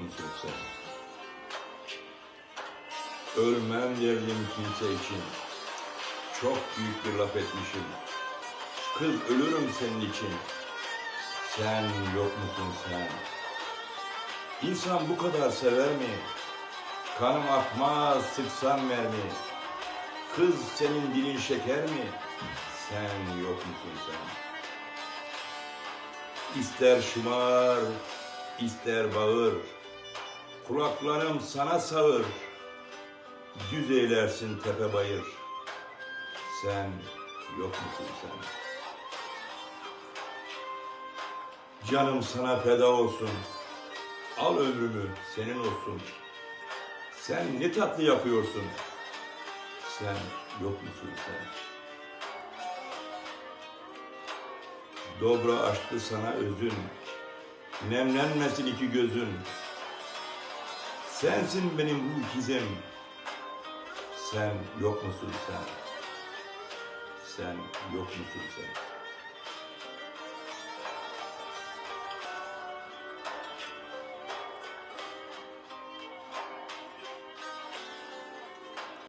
musun sen? Ölmem derdim kimse için. Çok büyük bir laf etmişim. Kız ölürüm senin için. Sen yok musun sen? İnsan bu kadar sever mi? Kanım akmaz sıksan mermi. Kız senin dilin şeker mi? Sen yok musun sen? İster şımar, ister bağır. Kulaklarım sana sağır. Düz eylersin tepe bayır. Sen yok musun sen? Canım sana feda olsun. Al ömrümü senin olsun. Sen ne tatlı yapıyorsun. Sen yok musun sen? Dobra açtı sana özün. Nemlenmesin iki gözün. Sensin benim bu ikizim. Sen yok musun sen? Sen yok musun sen?